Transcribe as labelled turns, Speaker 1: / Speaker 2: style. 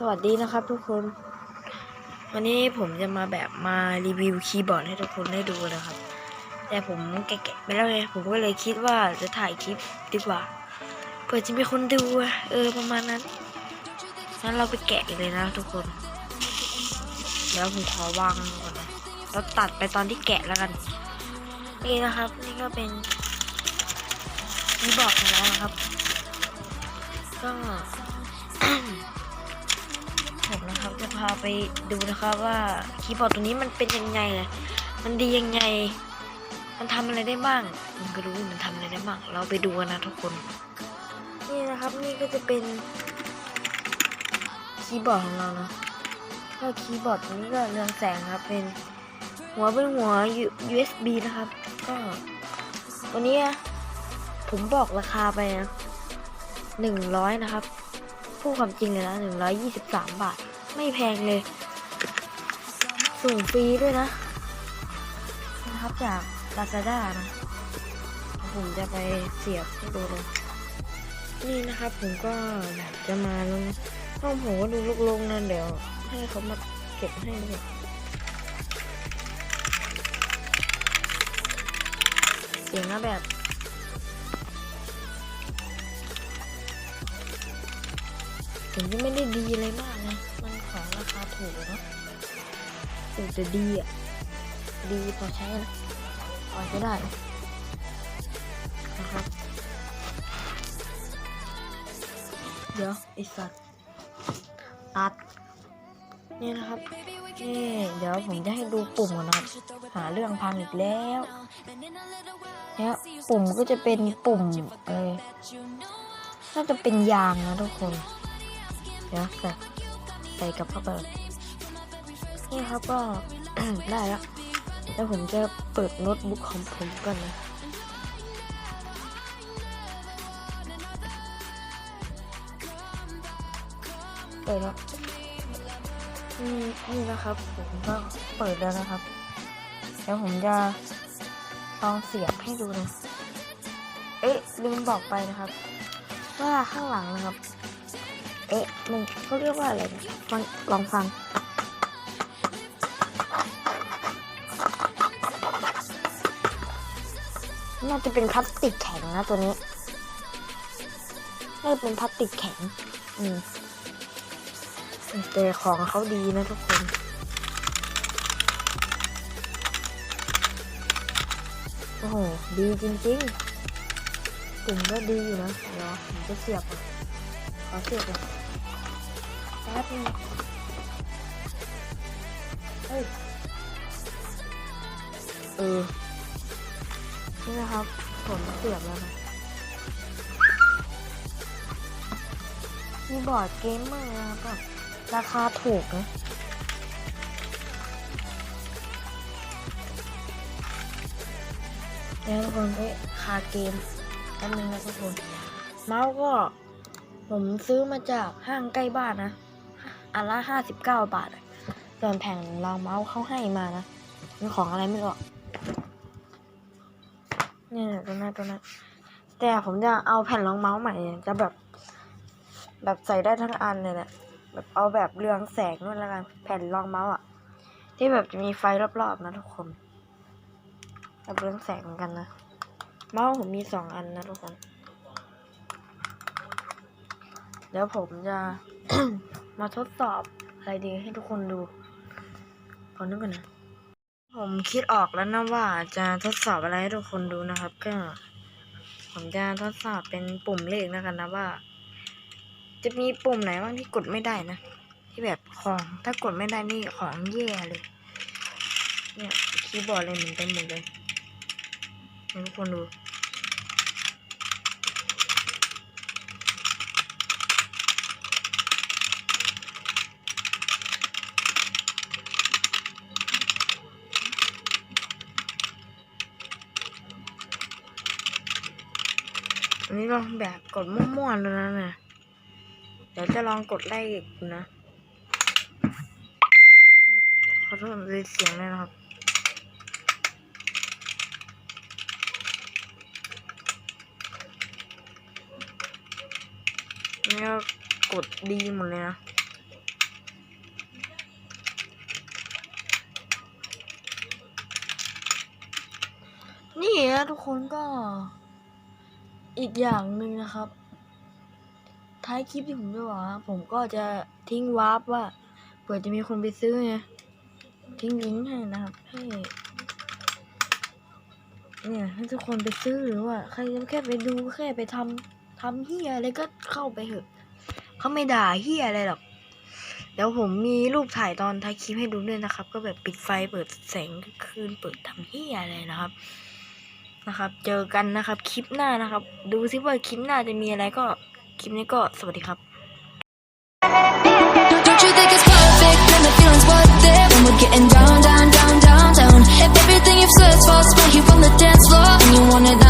Speaker 1: สวัสดีนะครับทุกคน วันนี้ผมจะมาแบบมารีวิวคีย์บอร์ดให้ทุกคนได้ดูนะครับ แต่ผมแกะไปแล้วไงผมก็เลยคิดว่าจะถ่ายคลิปดีกว่าเผื่อจะมีคนดูเออประมาณนั้นงั้นเราไปแกะเลยนะทุกคนแล้วผมขอวางก่อนนะเราตัดไปตอนที่แกะแล้วกัน นี่นะครับ นี่ก็เป็นคีย์บอร์ดของเรานะครับ ก็ พาไปดูนะครับว่าคีย์บอร์ดตัวนี้มันเป็นยังไงเลยมันดียังไง มันทำอะไรได้บ้าง มันก็รู้มันทำอะไรได้บ้าง เราไปดูกันนะทุกคน นี่นะครับนี่ก็จะเป็นคีย์บอร์ดของเรานะก็คีย์บอร์ดตัวนี้ก็เรืองแสงครับ เป็นหัวเป็นหัว U- USB นะครับ ก็วันนี้ผมบอกราคาไปนะหนึ่งร้อยนะครับ พูดความจริงเลยนะหนึ่งร้อยยี่สิบสามบาท ไม่แพงเลย ส่งฟรีด้วยนะ นะครับจาก Lazada นะผมจะไปเสียบให้ดูเลยนี่นะครับผมก็อยากจะมาลงห้องผมก็ดูลกๆนะเดี๋ยว ให้เขามาเก็บให้ด้วยเสียงก็แบบถึงจะไม่ได้ดีอะไรมากนะ มัน ของราคาถูกเนาะถูกแต่ดีอะ ดีพอใช้นะพอใช้ได้นะครับ เดี๋ยวไอสัตว์ตัด นี่นะครับ นี่เดี๋ยวผมจะให้ดูปุ่มก่อนนะครับ หาเรื่องพังอีกแล้วเนี่ยปุ่มก็จะเป็นปุ่มเออน่าจะเป็นยางนะทุกคน เดี๋ยวใส่ ใส่กับเข้าไปนี่ครับก็ ได้แล้วแล้วผมจะเปิดโน้ตบุ๊กของผมกันนะเปิดแล้วนี่นี่นะครับผมก็เปิดแล้วนะครับ แล้วผมจะลองเสียบให้ดูนะ เอ๊ะลืมบอกไปนะครับ ว่าข้างหลังนะครับ เอ๊ะมันเขาเรียกว่าอะไรนะฟังลองฟังน่าจะเป็นพลาสติกแข็งนะตัวนี้น่าจะเป็นพลาสติกแข็ง อืมแต่ของเขาดีนะทุกคน โอ้โห ดีจริงๆกลุ่มก็ดีอยู่นะเดี๋ยวผมจะเสียบก่อนข อเสียบก่อนแป๊บนึงเฮ้ย เออ นี่นะครับ ผมเสียบแล้วนะมีบอร์ดเกมเมอร์นะครับราคาถูกนะแล้วทุกคนเอ้ยคาเกมแป๊บนึงนะทุกคนเมาส์ก็ ผมซื้อมาจากห้างใกล้บ้านนะ อันละห้าสิบเก้าบาทส่วนแผ่นรองเมาส์เขาให้มานะเป็นของอะไรไม่รู้เนี่ยตัวนั้นตัวนั้นแต่ผมจะเอาแผ่นรองเมาส์ใหม่จะแบบ แบบใส่ได้ทั้งอันเลยแหละแบบเอาแบบเรืองแสงนู่นแล้วกันแผ่นรองเมาส์อะที่แบบจะมีไฟรอบๆนะทุกคนแบบเรืองแสงเหมือนกันนะ เมาส์ผมมีสองอันนะทุกคน ดี๋ยวผมจะ มาทดสอบอะไรดีให้ทุกคนดูขอนึกก่อนนะ ผมคิดออกแล้วนะว่าจะทดสอบอะไรให้ทุกคนดูนะครับ ก็ ผมจะทดสอบเป็นปุ่มเลขแล้วกันนะว่า จะมีปุ่มไหนบ้างที่กดไม่ได้นะ ที่แบบของถ้ากดไม่ได้นี่ของแย่เลย เนี่ยคีย์บอร์ดเลยเหมือนกันหมดเลยให้ทุกคนดู อันนี้ลองแบบกดมั่วๆเลยนะเนี่ยเดี๋ยวจะลองกดไล่อีกนะขอโทษเเสียงเลยนะครับนี่ก็กดดีหมดเลยนะนี่นะทุกคนก็ อีกอย่างหนึ่งนะครับ ท้ายคลิปที่ผมจะบอกนะผมก็จะทิ้งวาร์ปว่าเผื่อจะมีคนไปซื้อไงทิ้งลิงก์ให้นะครับ ให้เนี่ยให้ทุกคนไปซื้อหรือว่าใครจะแค่ไปดูแค่ไปทำทำเฮียอะไรก็เข้าไปเถอะเขาไม่ด่าเฮียอะไรหรอกเดี๋ยวผมมีรูปถ่ายตอนท้ายคลิปให้ดูด้วยนะครับ ก็แบบปิดไฟเปิดแสงคืนเปิดทำเฮียอะไรนะครับ นะครับ เจอกันนะครับคลิปหน้านะครับ ดูซิว่าคลิปหน้าจะมีอะไรก็คลิปนี้ก็สวัสดีครับ
Speaker 2: Don't you think it's perfect? Then the feeling's worth it when we're getting down, down, down, down, down. If everything you've searched for is right you on the dance floor, and you want it.